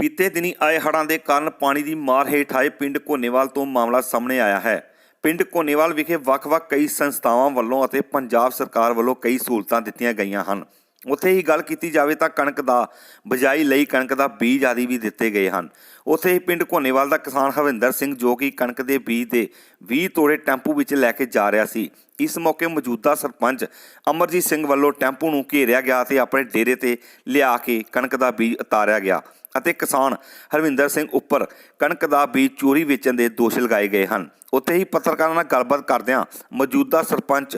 ਬੀਤੇ ਦਿਨੀ ਆਏ ਹੜ੍ਹਾਂ ਦੇ ਕਾਰਨ ਪਾਣੀ ਦੀ ਮਾਰ ਹੇਠ ਆਏ ਪਿੰਡ ਕੋਨੇਵਾਲ ਤੋਂ ਮਾਮਲਾ ਸਾਹਮਣੇ ਆਇਆ ਹੈ। ਪਿੰਡ ਕੋਨੇਵਾਲ ਵਿਖੇ ਵੱਖ-ਵੱਖ ਕਈ ਸੰਸਥਾਵਾਂ ਵੱਲੋਂ ਅਤੇ ਪੰਜਾਬ ਸਰਕਾਰ ਵੱਲੋਂ ਕਈ ਸਹੂਲਤਾਂ ਦਿੱਤੀਆਂ ਗਈਆਂ ਹਨ। ਉੱਥੇ ਹੀ ਗੱਲ ਕੀਤੀ ਜਾਵੇ ਤਾਂ ਕਣਕ ਦਾ ਬਜਾਈ ਲਈ ਕਣਕ ਦਾ ਬੀਜ ਆਦਿ ਵੀ ਦਿੱਤੇ ਗਏ ਹਨ। ਉੱਥੇ ਹੀ ਪਿੰਡ ਕੋਨੇਵਾਲ ਦਾ ਕਿਸਾਨ ਹਰਵਿੰਦਰ ਸਿੰਘ ਜੋ ਕਿ ਕਣਕ ਦੇ ਬੀਜ ਦੇ 20 ਤੋੜੇ ਟੈਂਪੂ ਵਿੱਚ ਲੈ ਕੇ ਜਾ ਰਿਹਾ ਸੀ। ਇਸ ਮੌਕੇ ਮੌਜੂਦਾ ਸਰਪੰਚ ਅਮਰਜੀਤ ਸਿੰਘ ਵੱਲੋਂ ਟੈਂਪੂ ਨੂੰ ਘੇਰਿਆ ਗਿਆ ਤੇ ਆਪਣੇ ਡੇਰੇ ਤੇ ਲਿਆ ਕੇ ਕਣਕ ਦਾ ਬੀਜ ਉਤਾਰਿਆ ਗਿਆ। ਅਤੇ ਕਿਸਾਨ ਹਰਵਿੰਦਰ ਸਿੰਘ ਉੱਪਰ ਕਣਕ ਦਾ ਬੀਜ ਚੋਰੀ ਵੇਚਣ ਦੇ ਦੋਸ਼ ਲਗਾਏ ਗਏ ਹਨ। ਉੱਥੇ ਹੀ ਪੱਤਰਕਾਰਾਂ ਨਾਲ ਗੱਲਬਾਤ ਕਰਦਿਆਂ ਮੌਜੂਦਾ ਸਰਪੰਚ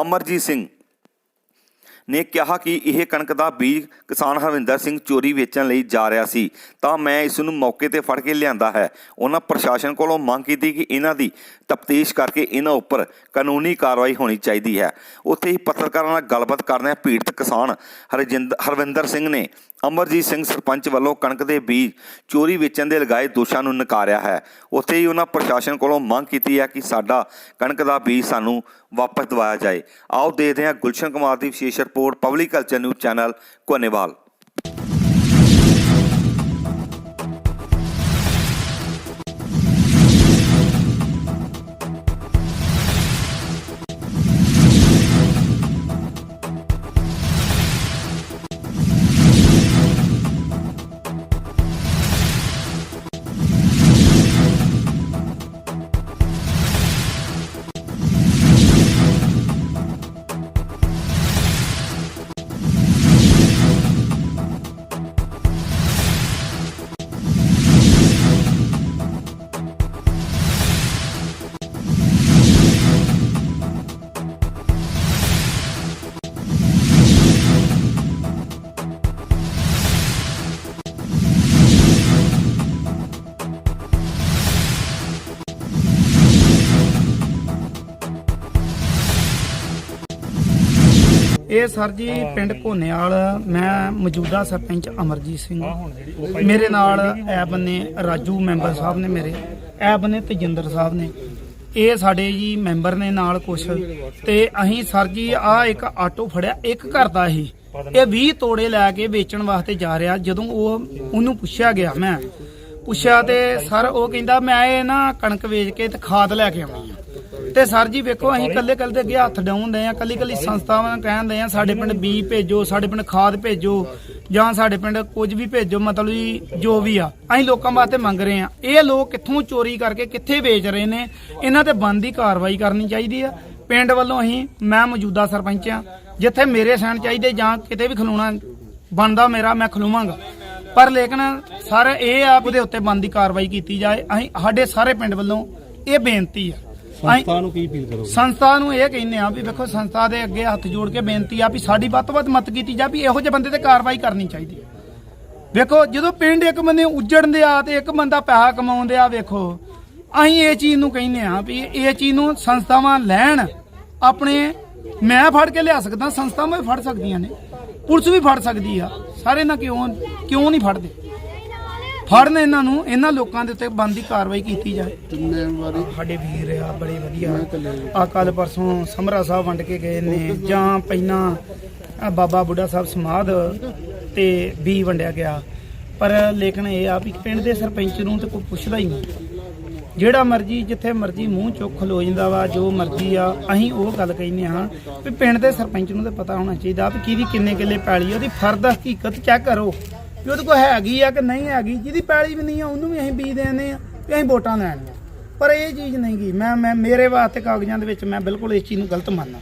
ਅਮਰਜੀਤ ਸਿੰਘ ਨੇ ਕਿਹਾ ਕਿ ਇਹ ਕਣਕ ਦਾ ਬੀਜ ਕਿਸਾਨ ਹਰਵਿੰਦਰ ਸਿੰਘ ਚੋਰੀ ਵੇਚਣ ਲਈ ਜਾ ਰਿਹਾ ਸੀ। ਤਾਂ ਮੈਂ ਇਸ ਨੂੰ ਮੌਕੇ ਤੇ ਫੜ ਕੇ ਲਿਆਂਦਾ ਹੈ। ਉਹਨਾਂ ਪ੍ਰਸ਼ਾਸਨ ਕੋਲੋਂ ਮੰਗ ਕੀਤੀ ਕਿ ਇਹਨਾਂ ਦੀ ਤਫਤੀਸ਼ ਕਰਕੇ ਇਹਨਾਂ ਉੱਪਰ ਕਾਨੂੰਨੀ ਕਾਰਵਾਈ ਹੋਣੀ ਚਾਹੀਦੀ ਹੈ। ਉੱਥੇ ਹੀ ਪੱਤਰਕਾਰਾਂ ਨਾਲ ਗੱਲਬਾਤ ਕਰਦਿਆਂ ਪੀੜਤ ਕਿਸਾਨ ਹਰਜਿੰਦ, ਹਰਵਿੰਦਰ ਸਿੰਘ ਨੇ ਅਮਰਜੀਤ ਸਿੰਘ ਸਰਪੰਚ ਵੱਲੋਂ ਕਣਕ ਦੇ ਬੀਜ ਚੋਰੀ ਵੇਚਣ ਦੇ ਲਗਾਏ ਦੋਸ਼ਾਂ ਨੂੰ ਨਕਾਰਿਆ ਹੈ। ਉੱਥੇ ਹੀ ਉਹਨਾਂ ਪ੍ਰਸ਼ਾਸਨ ਕੋਲੋਂ ਮੰਗ ਕੀਤੀ ਹੈ ਕਿ ਸਾਡਾ ਕਣਕ ਦਾ ਬੀਜ ਸਾਨੂੰ ਵਾਪਸ ਦਿਵਾਇਆ ਜਾਏ। ਆਓ ਦੇਖਦੇ ਹਾਂ ਗੁਲਸ਼ਨ ਕੁਮਾਰ ਦੀ ਵਿਸ਼ੇਸ਼ report public culture news channel Konewal ਇਹ ਸਰ ਜੀ ਪਿੰਡ ਘੋਨੇਵਾਲ ਮੈਂ ਮੌਜੂਦਾ ਸਰਪੰਚ ਅਮਰਜੀਤ ਸਿੰਘ। ਮੇਰੇ ਨਾਲ ਐ ਬੰਨੇ ਰਾਜੂ ਮੈਂਬਰ ਸਾਹਿਬ ਨੇ ਮੇਰੇ ਐ ਬੰਨੇ ਤਜਿੰਦਰ ਸਾਹਿਬ ਨੇ। ਇਹ ਸਾਡੇ ਜੀ ਮੈਂਬਰ ਨੇ ਨਾਲ ਕੁਛ। ਤੇ ਅਸੀਂ ਸਰ ਜੀ ਆ ਇੱਕ ਆਟੋ ਫੜਿਆ ਇੱਕ ਘਰ ਦਾ ਹੀ ਇਹ 20 ਤੋੜੇ ਲੈ ਕੇ ਵੇਚਣ ਵਾਸਤੇ ਜਾ ਰਿਹਾ। ਜਦੋਂ ਉਹ ਉਹਨੂੰ ਪੁੱਛਿਆ ਗਿਆ ਮੈਂ ਪੁੱਛਿਆ ਤੇ ਸਰ ਉਹ ਕਹਿੰਦਾ ਮੈਂ ਇਹ ਨਾ ਕਣਕ ਵੇਚ ਕੇ ਤੇ ਖਾਦ ਲੈ ਕੇ ਆਉਣੀ ਤੇ ਸਰ ਜੀ ਵੇਖੋ ਅਸੀਂ ਕੱਲੇ ਕੱਲੇ ਦੇ ਅੱਗੇ ਹੱਥ ਡਾਉਂਦੇ ਆ ਕੱਲੀ ਕੱਲੀ ਸੰਸਥਾਵਾਂ ਨੂੰ ਕਹਿੰਦੇ ਆ ਸਾਡੇ ਪਿੰਡ ਬੀ ਭੇਜੋ ਸਾਡੇ ਪਿੰਡ ਖਾਦ ਭੇਜੋ ਜਾਂ ਸਾਡੇ ਪਿੰਡ ਕੁਝ ਵੀ ਭੇਜੋ ਮਤਲਬ ਜੀ ਜੋ ਵੀ ਆ ਅਸੀਂ ਲੋਕਾਂ ਵਾਸਤੇ ਮੰਗ ਰਹੇ ਆ। ਇਹ ਲੋਕ ਕਿੱਥੋਂ ਚੋਰੀ ਕਰਕੇ ਕਿੱਥੇ ਵੇਚ ਰਹੇ ਨੇ ਇਹਨਾਂ ਤੇ ਬੰਦੀ ਕਾਰਵਾਈ ਕਰਨੀ ਚਾਹੀਦੀ ਆ। ਪਿੰਡ ਵੱਲੋਂ ਅਸੀਂ ਮੈਂ ਮੌਜੂਦਾ ਸਰਪੰਚ ਆ ਜਿੱਥੇ ਮੇਰੇ ਸੈਨ ਚਾਹੀਦੇ ਜਾਂ ਕਿਤੇ ਵੀ ਖਲੋਣਾ ਬਣਦਾ ਮੇਰਾ ਮੈਂ ਖਲੋਵਾਂਗਾ। ਪਰ ਲੇਕਿਨ ਸਰ ਇਹ ਆ ਉਹਦੇ ਉੱਤੇ ਬੰਦੀ ਕਾਰਵਾਈ ਕੀਤੀ ਜਾਏ ਅਸੀਂ ਸਾਡੇ ਸਾਰੇ ਪਿੰਡ ਵੱਲੋਂ ਇਹ ਬੇਨਤੀ ਆ। ਸੰਸਥਾ ਨੂੰ ਕੀ ਅਪੀਲ ਕਰੋਗੇ? ਸੰਸਥਾ ਨੂੰ ਇਹ ਕਹਿੰਦੇ ਆ ਵੀ ਵੇਖੋ ਸੰਸਥਾ ਦੇ ਅੱਗੇ ਹੱਥ ਜੋੜ ਕੇ ਬੇਨਤੀ ਆ ਵੀ ਸਾਡੀ ਵੱਧ ਤੋਂ ਵੱਧ ਮਦਦ ਕੀਤੀ ਜਾ ਵੀ ਇਹੋ ਜਿਹੇ ਬੰਦੇ ਤੇ ਕਾਰਵਾਈ ਕਰਨੀ ਚਾਹੀਦੀ ਹੈ। ਵੇਖੋ ਜਦੋਂ ਪਿੰਡ ਇੱਕ ਬੰਦੇ ਉਜੜਨ ਦੇ ਆ ਤੇ ਇੱਕ ਬੰਦਾ ਪੈਸਾ ਕਮਾਉਂਦੇ ਆ ਵੇਖੋ ਅਸੀਂ ਇਹ ਚੀਜ਼ ਨੂੰ ਕਹਿੰਦੇ ਆ ਵੀ ਇਹ ਚੀਜ਼ ਨੂੰ ਸੰਸਥਾਵਾਂ ਲੈਣ ਆਪਣੇ ਮੈਂ ਫੜ ਕੇ ਲਿਆ ਸਕਦਾ ਸੰਸਥਾਵਾਂ ਵੀ ਫੜ ਸਕਦੀਆਂ ਨੇ ਪੁਲਿਸ ਵੀ ਫੜ ਸਕਦੀ ਆ ਸਾਰੇ ਨਾ ਕਿਉਂ ਕਿਉਂ ਨਹੀਂ ਫੜਦੇ? ਫੜਨ ਇਹਨਾਂ ਨੂੰ ਇਹਨਾਂ ਲੋਕਾਂ ਦੇ ਉੱਤੇ ਬੰਦੀ ਕਾਰਵਾਈ ਕੀਤੀ ਜਾਏ। ਸਾਡੇ ਵੀਰ ਆ ਬੜੇ ਵਧੀਆ। ਆ। ਕੱਲ ਪਰਸੋਂ ਸਮਰਾ ਸਾਹਿਬ ਵੰਡ ਕੇ ਗਏ ਨੇ ਜਾਂ ਪਹਿਲਾਂ ਬਾਬਾ ਬੁੱਢਾ ਸਾਹਿਬ ਸਮਾਧ ਤੇ ਵੀ ਵੰਡਿਆ ਗਿਆ। ਪਰ ਲੇਕਿਨ ਇਹ ਆ ਵੀ ਪਿੰਡ ਦੇ ਸਰਪੰਚ ਨੂੰ ਤੇ ਕੋਈ ਪੁੱਛਦਾ ਹੀ ਨਹੀਂ। ਜਿਹੜਾ ਮਰਜ਼ੀ ਜਿੱਥੇ ਮਰਜ਼ੀ ਮੂੰਹ ਚੁੱਕ ਖਲੋ ਜਾਂਦਾ ਵਾ ਜੋ ਮਰਜ਼ੀ ਆ ਅਸੀਂ ਉਹ ਗੱਲ ਕਹਿੰਦੇ ਹਾਂ ਵੀ ਪਿੰਡ ਦੇ ਸਰਪੰਚ ਨੂੰ ਤੇ ਪਤਾ ਹੋਣਾ ਚਾਹੀਦਾ ਵੀ ਕਿਹਦੀ ਕਿੰਨੇ ਕਿੱਲੇ ਪੈਲੀ ਉਹਦੀ ਫਰਦ ਹਕੀਕਤ ਚੈੱਕ ਕਰੋ। ਵੀ ਉਹਦੇ ਕੋਲ ਹੈਗੀ ਆ ਕਿ ਨਹੀਂ ਹੈਗੀ, ਜਿਹਦੀ ਪੈਲੀ ਵੀ ਨਹੀਂ ਆ, ਉਹਨੂੰ ਵੀ ਅਸੀਂ ਬੀਜ ਦੇਣੇ ਆ ਵੀ ਅਸੀਂ ਵੋਟਾਂ ਲੈਣੀਆਂ। ਪਰ ਇਹ ਚੀਜ਼ ਨਹੀਂ ਗੀ। ਮੈਂ ਮੈਂ ਮੇਰੇ ਵਾਸਤੇ ਕਾਗਜ਼ਾਂ ਦੇ ਵਿੱਚ ਮੈਂ ਬਿਲਕੁਲ ਇਸ ਚੀਜ਼ ਨੂੰ ਗਲਤ ਮੰਨਦਾ।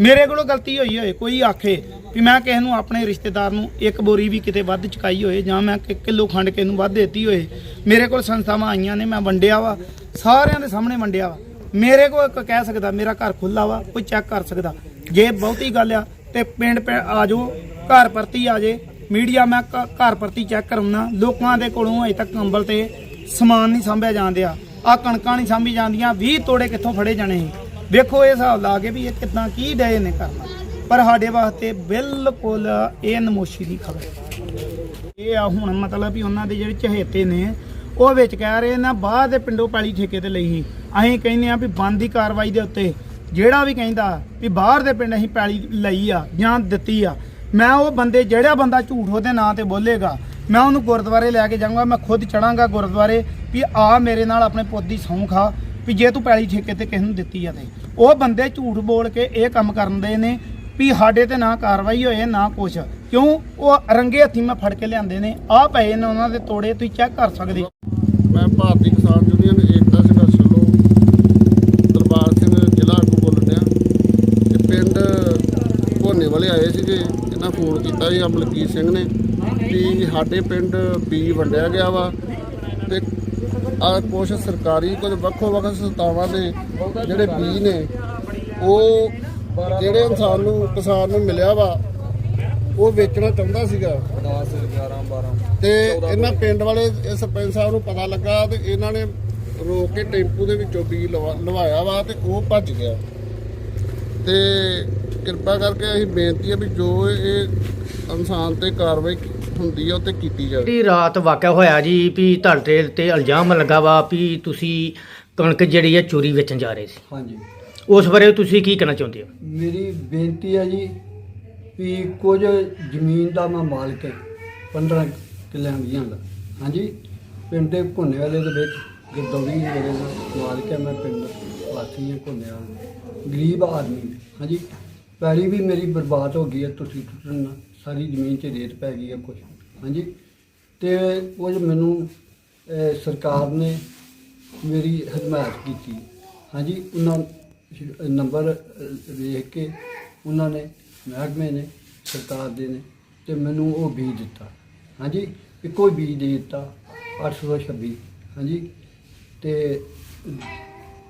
ਮੇਰੇ ਕੋਲੋਂ ਗਲਤੀ ਹੋਈ ਹੋਏ, ਕੋਈ ਆਖੇ ਵੀ ਮੈਂ ਕਿਸੇ ਨੂੰ ਆਪਣੇ ਰਿਸ਼ਤੇਦਾਰ ਨੂੰ ਇੱਕ ਬੋਰੀ ਵੀ ਕਿਤੇ ਵੱਧ ਚੁਕਾਈ ਹੋਏ ਜਾਂ ਮੈਂ ਕਿ- ਕਿਲੋ ਖੰਡ ਕਿਸੇ ਨੂੰ ਵੱਧ ਦਿੱਤੀ ਹੋਏ। ਮੇਰੇ ਕੋਲ ਸੰਸਥਾਵਾਂ ਆਈਆਂ ਨੇ, ਮੈਂ ਵੰਡਿਆ ਵਾ। ਸਾਰਿਆਂ ਦੇ ਸਾਹਮਣੇ ਵੰਡਿਆ ਵਾ। ਮੇਰੇ ਕੋਲ ਇੱਕ ਕਹਿ ਸਕਦਾ, ਮੇਰਾ ਘਰ ਖੁੱਲਾ ਵਾ, ਕੋਈ ਚੈੱਕ ਕਰ ਸਕਦਾ। ਜੇ ਬਹੁਤੀ ਗੱਲ ਆ ਤੇ ਪਿੰਡ ਪਿੰਡ ਆ ਜਾਓ, ਘਰ ਪਰਤੀ ਆ ਜੇ। ਮੀਡੀਆ ਮੈਂ ਘਰ ਪ੍ਰਤੀ ਚੈੱਕ ਕਰਾਉਣਾ ਲੋਕਾਂ ਦੇ ਕੋਲੋਂ ਅਜੇ ਤੱਕ ਕੰਬਲ ਤੇ ਸਮਾਨ ਨਹੀਂ ਸਾਂਭਿਆ ਜਾਂਦਿਆ। ਆ ਕਣਕਾਂ ਨਹੀਂ ਸਾਂਭੀ ਜਾਂਦੀਆਂ 20 ਤੋੜੇ ਕਿੱਥੋਂ ਫੜੇ ਜਾਣੇ ਸੀ ਵੇਖੋ ਇਹ ਹਿਸਾਬ ਲਾ ਕੇ ਵੀ ਇਹ ਕਿਦਾਂ ਕੀ ਡਏ ਨੇ ਕਰਨਾ। ਪਰ ਸਾਡੇ ਵਾਸਤੇ ਬਿਲਕੁਲ ਇਹ ਨਮੋਸ਼ੀ ਦੀ ਖਬਰ ਇਹ ਆ ਹੁਣ ਮਤਲਬ ਵੀ ਉਹਨਾਂ ਦੇ ਜਿਹੜੇ ਚਹੇਤੇ ਨੇ, ਉਹ ਵਿੱਚ ਕਹਿ ਰਹੇ ਨਾ ਬਾਹਰ ਦੇ ਪਿੰਡੋਂ ਪੈਲੀ ਠੇਕੇ ਤੇ ਲਈ ਸੀ। ਅਸੀਂ ਕਹਿੰਦੇ ਆ ਵੀ ਬੰਦ ਦੀ ਕਾਰਵਾਈ ਦੇ ਉੱਤੇ, ਜਿਹੜਾ ਵੀ ਕਹਿੰਦਾ ਵੀ ਬਾਹਰ ਦੇ ਪਿੰਡ ਅਸੀਂ ਪੈਲੀ ਲਈ ਆ ਜਾਂ ਦਿੱਤੀ ਆ ਮੈਂ ਉਹ ਬੰਦੇ, ਜਿਹੜਾ ਬੰਦਾ ਝੂਠ ਉਹਦੇ ਨਾਂ ਤੇ ਬੋਲੇਗਾ, ਮੈਂ ਉਹਨੂੰ ਗੁਰਦੁਆਰੇ ਲੈ ਕੇ ਜਾਊਂਗਾ, ਮੈਂ ਖੁਦ ਚੜਾਂਗਾ ਗੁਰਦੁਆਰੇ ਵੀ ਆ ਮੇਰੇ ਨਾਲ ਆਪਣੇ ਪੁੱਤ ਦੀ ਸਹੁੰ ਖਾ ਵੀ ਜੇ ਤੂੰ ਪੈਲੀ ਠੇਕੇ ਤੇ ਕਿਸੇ ਨੂੰ ਦਿੱਤੀ ਆ ਤੇ। ਉਹ ਬੰਦੇ ਝੂਠ ਬੋਲ ਕੇ ਇਹ ਕੰਮ ਕਰਦੇ ਨੇ ਵੀ ਸਾਡੇ ਤੇ ਨਾ ਕਾਰਵਾਈ ਹੋਏ, ਨਾ ਕੁਛ। ਕਿਉਂ? ਉਹ ਰੰਗੇ ਹੱਥੀ ਮੈਂ ਫੜ ਕੇ ਲਿਆਂਦੇ ਨੇ। ਆ ਪਏ ਨੇ ਉਹਨਾਂ ਦੇ ਤੋੜੇ, ਤੁਸੀਂ ਚੈੱਕ ਕਰ ਸਕਦੇ ਹੋ। ਮੈਂ ਭਾਰਤੀ ਕਿਸਾਨ ਯੂਨੀਅਨ ਏਕਤਾ ਸੰਘਰਸ਼ ਵੱਲੋਂ ਦਰਬਾਰ ਸਿੰਘ ਜ਼ਿਲ੍ਹਾ ਆਗੂ ਬੋਲਣ ਤੇ ਪਿੰਡ ਭੋਨੇ ਵਾਲੇ ਆਏ ਸੀਗੇ। ਇਹਨਾਂ ਫੋਨ ਕੀਤਾ ਸੀ ਅਮਲਕੀਤ ਸਿੰਘ ਨੇ ਵੀ ਸਾਡੇ ਪਿੰਡ ਬੀ ਵੰਡਿਆ ਗਿਆ ਵਾ ਤੇ ਆ ਕੁਛ ਸਰਕਾਰੀ ਕੁਝ ਵੱਖੋ ਵੱਖ ਸੰਸਥਾਵਾਂ ਦੇ ਜਿਹੜੇ ਬੀ ਨੇ ਉਹ ਜਿਹੜੇ ਇਨਸਾਨ ਨੂੰ ਕਿਸਾਨ ਨੂੰ ਮਿਲਿਆ ਵਾ ਉਹ ਵੇਚਣਾ ਚਾਹੁੰਦਾ ਸੀਗਾ। 10 11 12 ਤੇ ਇਹਨਾਂ ਪਿੰਡ ਵਾਲੇ ਸਰਪੰਚ ਸਾਹਿਬ ਨੂੰ ਪਤਾ ਲੱਗਾ ਤੇ ਇਹਨਾਂ ਨੇ ਰੋਕ ਕੇ ਟੈਂਪੂ ਦੇ ਵਿੱਚੋਂ ਬੀ ਲਵਾ- ਲਵਾਇਆ ਵਾ ਤੇ ਉਹ ਭੱਜ ਗਿਆ। ਤੇ ਕਿਰਪਾ ਕਰਕੇ ਅਸੀਂ ਬੇਨਤੀ ਹੈ ਵੀ ਜੋ ਇਹ ਇਨਸਾਨ ਤੇ ਕਾਰਵਾਈ ਹੁੰਦੀ ਹੈ ਉਹ ਤੇ ਕੀਤੀ ਜਾਵੇ। ਜਿਹੜੀ ਰਾਤ ਵਾਕਿਆ ਹੋਇਆ ਜੀ ਵੀ ਤੁਹਾਡੇ ਤੇ ਇਲਜ਼ਾਮ ਲੱਗਾ ਵਾ ਵੀ ਤੁਸੀਂ ਕਣਕ ਜਿਹੜੀ ਹੈ ਚੋਰੀ ਵੇਚਣ ਜਾ ਰਹੇ ਸੀ। ਹਾਂਜੀ। ਉਸ ਬਾਰੇ ਤੁਸੀਂ ਕੀ ਕਹਿਣਾ ਚਾਹੁੰਦੇ ਹੋ? ਮੇਰੀ ਬੇਨਤੀ ਹੈ ਜੀ ਵੀ ਕੁਝ ਜ਼ਮੀਨ ਦਾ ਮੈਂ ਮਾਲਕ ਹੈ 15 ਕਿੱਲਿਆਂ ਦੀਆਂ ਦਾ ਹਾਂਜੀ। ਪਿੰਡ ਦੇ ਘੁੰਨੇ ਵਾਲੇ ਦੇ ਵਿੱਚ ਗਰਦੌਰੀ ਮੇਰੇ ਦਾ ਮਾਲਕ ਹੈ ਮੈਂ ਪਿੰਡ ਵਾਸੀ ਹਾਂ ਘੁੰਨੇ ਵਾਲਾ। ਗਰੀਬ ਆਦਮੀ। ਹਾਂਜੀ। ਪੈਲੀ ਵੀ ਮੇਰੀ ਬਰਬਾਦ ਹੋ ਗਈ ਹੈ ਤੁਸੀਂ ਟੁੱਟਣ ਨਾਲ। ਸਾਰੀ ਜ਼ਮੀਨ 'ਚ ਰੇਤ ਪੈ ਗਈ ਹੈ ਕੁਝ ਹਾਂਜੀ? ਤੇ ਕੁਝ ਮੈਨੂੰ ਅਹ, ਸਰਕਾਰ ਨੇ ਮੇਰੀ ਹਮਾਇਤ ਕੀਤੀ। ਹਾਂਜੀ? ਉਹਨਾਂ ਸ਼- ਨੰਬਰ ਅਹ, ਵੇਖ ਕੇ ਉਹਨਾਂ ਨੇ ਮਹਿਕਮੇ ਨੇ ਸਰਕਾਰ ਦੇ ਨੇ ਤੇ ਮੈਨੂੰ ਉਹ ਬੀਜ ਦਿੱਤਾ। ਹਾਂਜੀ? ਇੱਕੋ ਹੀ ਬੀਜ ਦੇ ਦਿੱਤਾ 826 ਹਾਂਜੀ? ਤੇ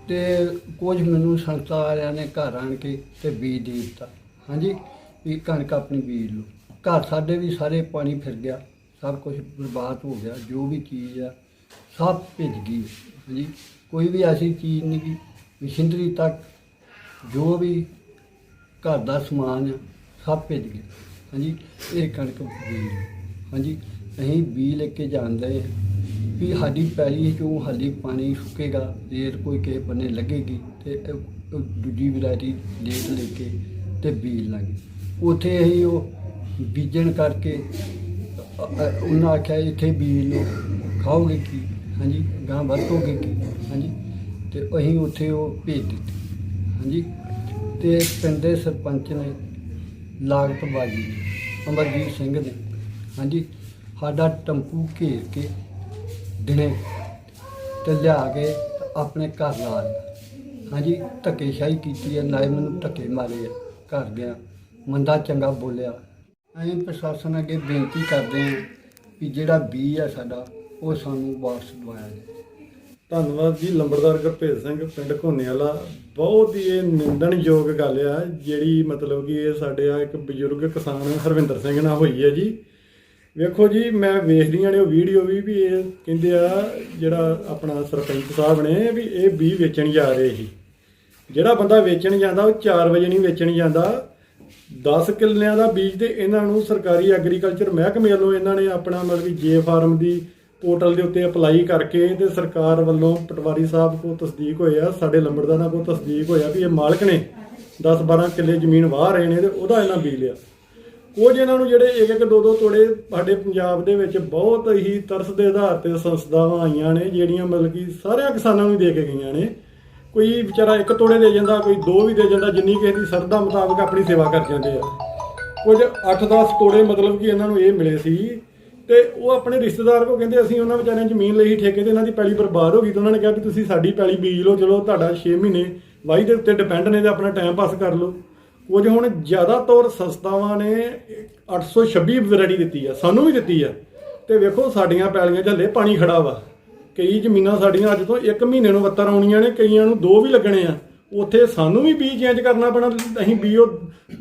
ਤੇ ਕੁਝ ਮੈਨੂੰ ਸੰਸਥਾ ਵਾਲਿਆਂ ਨੇ ਘਰ ਆਣ ਕੇ ਤੇ ਬੀਜ ਦੇ ਦਿੱਤਾ। ਹਾਂਜੀ, ਵੀ ਕਣਕ ਆਪਣੀ ਬੀਜ ਲਓ। ਘਰ ਸਾਡੇ ਵੀ ਸਾਰੇ ਪਾਣੀ ਫਿਰ ਗਿਆ, ਸਭ ਕੁਝ ਬਰਬਾਦ ਹੋ ਗਿਆ, ਜੋ ਵੀ ਚੀਜ਼ ਆ, ਸਭ ਭਿੱਜ ਗਈ। ਹਾਂਜੀ, ਕੋਈ ਵੀ ਐਸੀ ਚੀਜ਼ ਨਹੀਂ ਕਿ ਮਸ਼ੀਨਰੀ ਤੱਕ ਜੋ ਵੀ ਘਰ ਦਾ ਸਮਾਨ ਆ, ਸਭ ਭਿੱਜ ਗਿਆ। ਹਾਂਜੀ, ਇਹ ਕਣਕ ਬੀਜ ਹਾਂਜੀ, ਅਸੀਂ ਬੀਜ ਲੈ ਕੇ ਜਾਂਦੇ ਹਾਂ ਵੀ ਸਾਡੀ ਪੈਲੀ ਚੋਂ ਹਾਲੇ ਪਾਣੀ ਸੁੱਕੇਗਾ ਰੇਤ ਕੋਈ ਕਿਸੇ ਬੰਨੇ ਲੱਗੇਗੀ ਤੇ ਇਹ- ਉਹ ਦੂਜੀ ਵੈਰਾਈਟੀ ਲੇਟ ਲੈ ਕੇ ਤੇ ਬੀਜ ਲਾਂਗੇ। ਉੱਥੇ ਅਸੀਂ ਉਹ ਬੀਜਣ ਕਰਕੇ ਅ- ਅ- ਉਹਨਾਂ ਆਖਿਆ ਇੱਥੇ ਬੀਜ ਲਓ, ਖਾਓਗੇ ਕੀ? ਹਾਂਜੀ, ਗਾਂ ਵਰਤੋਗੇ ਕੀ? ਹਾਂਜੀ, ਤੇ ਅਸੀਂ ਉੱਥੇ ਉਹ ਭੇਜ ਦਿੱਤੀ। ਹਾਂਜੀ, ਤੇ ਪਿੰਡ ਦੇ ਸਰਪੰਚ ਨੇ ਲਾਗਤ ਬਾਜੀ ਅਮਰਜੀਤ ਸਿੰਘ ਨੇ ਹਾਂਜੀ, ਸਾਡਾ ਟੰਪੂ ਘੇਰ ਕੇ ਦਿਨੇ ਤੇ ਲਿਆ ਕੇ ਤੇ ਆਪਣੇ ਘਰ ਲਾ ਲਿਆ ਹਾਂਜੀ, ਧੱਕੇਸ਼ਾਹੀ ਕੀਤੀ ਹੈ, ਨਾਲੇ ਮੈਨੂੰ ਧੱਕੇ ਮਾਰੇ ਆ ਘਰ ਗਿਆ ਮੰਦਾ ਚੰਗਾ ਬੋਲਿਆ। ਅਸੀਂ ਪ੍ਰਸ਼ਾਸਨ ਅੱਗੇ ਬੇਨਤੀ ਕਰਦੇ ਹਾਂ ਕਿ ਜਿਹੜਾ ਬੀ ਆ ਸਾਡਾ, ਉਹ ਸਾਨੂੰ ਵਾਪਸ ਦਵਾਇਆ ਜਾਵੇ। ਧੰਨਵਾਦ ਜੀ, ਲੰਬੜਦਾਰ ਗੁਰਭੇਜ ਸਿੰਘ, ਪਿੰਡ ਘੋਨੇ ਵਾਲਾ। ਬਹੁਤ ਹੀ ਇਹ ਨਿੰਦਣਯੋਗ ਗੱਲ ਆ, ਜਿਹੜੀ ਮਤਲਬ ਕਿ ਇਹ ਸਾਡੇ ਆ ਇੱਕ ਬਜ਼ੁਰਗ ਕਿਸਾਨ ਹਰਵਿੰਦਰ ਸਿੰਘ ਨਾਲ ਹੋਈ ਹੈ ਜੀ। ਵੇਖੋ ਜੀ, ਮੈਂ ਵੇਖ ਰਹੀਆਂ ਨੇ ਉਹ ਵੀਡੀਓ ਵੀ ਵੀ ਇਹ ਕਹਿੰਦੇ ਆ, ਜਿਹੜਾ ਆਪਣਾ ਸਰਪੰਚ ਸਾਹਿਬ ਨੇ, ਵੀ ਇਹ ਵੀ ਵੇਚਣ ਜਾ ਰਹੇ ਸੀ। ਜਿਹੜਾ ਬੰਦਾ ਵੇਚਣ ਜਾਂਦਾ, ਉਹ 4 ਵਜੇ ਨਹੀਂ ਵੇਚਣ ਜਾਂਦਾ। 10 ਕਿੱਲਿਆਂ ਦਾ ਬੀਜ ਤੇ ਇਹਨਾਂ ਨੂੰ ਸਰਕਾਰੀ ਐਗਰੀਕਲਚਰ ਮਹਿਕਮੇ ਵੱਲੋਂ ਇਹਨਾਂ ਨੇ ਆਪਣਾ ਮਤਲਬ ਕਿ ਜੇ ਫਾਰਮ ਦੀ ਪੋਰਟਲ ਦੇ ਉੱਤੇ ਅਪਲਾਈ ਕਰਕੇ ਤੇ ਸਰਕਾਰ ਵੱਲੋਂ ਪਟਵਾਰੀ ਸਾਹਿਬ ਕੋਲ ਤਸਦੀਕ ਹੋਇਆ ਸਾਡੇ ਲੰਬੜਦਾਰਾਂ ਕੋਲ ਤਸਦੀਕ ਹੋਇਆ ਵੀ ਇਹ ਮਾਲਕ ਨੇ 10 12 ਕਿੱਲੇ ਜ਼ਮੀਨ ਵਾਹ ਰਹੇ ਨੇ ਤੇ ਉਹਦਾ ਇਹਨਾਂ ਬੀਜ ਲਿਆ। ਕੁਝ ਇਹਨਾਂ ਨੂੰ ਜਿਹੜੇ ਇੱਕ ਇੱਕ ਦੋ ਦੋ ਤੋੜੇ ਸਾਡੇ ਪੰਜਾਬ ਦੇ ਵਿੱਚ ਬਹੁਤ ਹੀ ਤਰਸ ਦੇ ਆਧਾਰ ਤੇ ਸੰਸਥਾਵਾਂ ਆਈਆਂ ਨੇ, ਜਿਹੜੀਆਂ ਮਤਲਬ ਕਿ ਸਾਰਿਆਂ ਕਿਸਾਨਾਂ ਨੂੰ ਦੇ ਕੇ ਗਈਆਂ ਨੇ। ਕੋਈ ਵਿਚਾਰਾ ਇੱਕ ਤੋੜੇ ਦੇ ਜਾਂਦਾ, ਕੋਈ ਦੋ ਵੀ ਦੇ ਜਾਂਦਾ, ਜਿੰਨੀ ਕਿਸੇ ਦੀ ਸਰਦਾ ਮੁਤਾਬਕ ਆਪਣੀ ਸੇਵਾ ਕਰ ਜਾਂਦੇ ਆ। ਕੁਝ 8-10 ਤੋੜੇ ਮਤਲਬ ਕਿ ਇਹਨਾਂ ਨੂੰ ਇਹ ਮਿਲੇ ਸੀ ਤੇ ਉਹ ਆਪਣੇ ਰਿਸ਼ਤੇਦਾਰ ਕੋ ਕਹਿੰਦੇ, ਅਸੀਂ ਉਹਨਾਂ ਵਿਚਾਰਿਆਂ ਜ਼ਮੀਨ ਲਈ ਹੀ ਠੇਕੇ ਤੇ ਇਹਨਾਂ ਦੀ ਪੈਲੀ ਬਰਬਾਦ ਹੋ ਗਈ। ਤੇ ਉਹਨਾਂ ਨੇ ਕਿਹਾ ਵੀ ਤੁਸੀਂ ਸਾਡੀ ਪੈਲੀ ਬੀਜ ਲਓ, ਚਲੋ ਤੁਹਾਡਾ 6 ਮਹੀਨੇ ਵਾਹੀ ਦੇ ਉੱਤੇ ਡਿਪੈਂਡ ਨੇ ਤੇ ਆਪਣਾ ਟਾਈਮ ਪਾਸ ਕਰ ਲਓ। ਕੁਝ ਹੁਣ ਜ਼ਿਆਦਾਤਰ ਸੰਸਥਾਵਾਂ ਨੇ 826 ਵੈਰਾਈਟੀ ਦਿੱਤੀ ਆ, ਸਾਨੂੰ ਵੀ ਦਿੱਤੀ ਆ। ਤੇ ਵੇਖੋ ਸਾਡੀਆਂ ਪੈਲੀਆਂ 'ਚ ਹਲੇ ਪਾਣੀ ਖੜਾ ਵਾ। ਕਈ ਜ਼ਮੀਨਾਂ ਸਾਡੀਆਂ ਅੱਜ ਤੋਂ 1 ਮਹੀਨੇ ਨੂੰ ਵੱਤਰ ਆਉਣੀਆਂ ਨੇ, ਕਈਆਂ ਨੂੰ 2 ਵੀ ਲੱਗਣੇ ਆ। ਉੱਥੇ ਸਾਨੂੰ ਵੀ ਬੀਜ ਚੇਂਜ ਕਰਨਾ ਪੈਣਾ, ਅਸੀਂ ਬੀਜ ਉਹ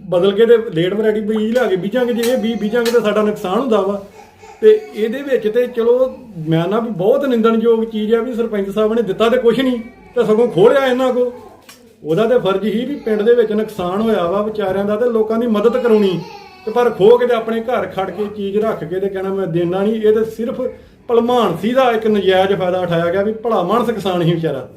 ਬਦਲ ਕੇ ਤੇ ਲੇਟ ਵੈਰਾਈਟੀ ਬੀਜ ਲਿਆ ਕੇ ਬੀਜਾਂਗੇ, ਜੇ ਇਹ ਬੀਜ ਬੀਜਾਂਗੇ ਤਾਂ ਸਾਡਾ ਨੁਕਸਾਨ ਹੁੰਦਾ ਵਾ। ਤੇ ਇਹਦੇ ਵਿੱਚ ਤੇ ਚਲੋ ਮੈਂ ਨਾ ਵੀ ਬਹੁਤ ਨਿੰਦਣਯੋਗ ਚੀਜ਼ ਆ ਵੀ ਸਰਪੰਚ ਸਾਹਿਬ ਨੇ ਦਿੱਤਾ ਤੇ ਕੁਝ ਨਹੀਂ, ਤੇ ਸਗੋਂ ਖੋਲਿਆ ਇਹਨਾਂ ਕੋ ਉਹਦਾ ਤੇ ਫਰਜ਼ ਹੀ ਵੀ ਪਿੰਡ ਦੇ ਵਿੱਚ ਨੁਕਸਾਨ ਹੋਇਆ ਵਾ ਵਿਚਾਰਿਆਂ ਦਾ ਤੇ ਲੋਕਾਂ ਦੀ ਮਦਦ ਕਰਾਉਣੀ। ਤੇ ਪਰ ਖੋ ਕੇ ਤੇ ਆਪਣੇ ਘਰ ਖੜ ਕੇ ਚੀਜ਼ ਰੱਖ ਕੇ ਤੇ ਕਹਿਣਾ ਮੈਂ ਦੇਣਾ ਨਹੀਂ, ਇਹ ਤੇ ਸਿਰਫ ਭਲਮਾਨਸੀ ਦਾ ਇੱਕ ਨਜਾਇਜ਼ ਫਾਇਦਾ ਉਠਾਇਆ ਗਿਆ ਵੀ ਭਲਾ ਮਾਨਸ ਕਿਸਾਨ ਹੀ ਵਿਚਾਰਾ।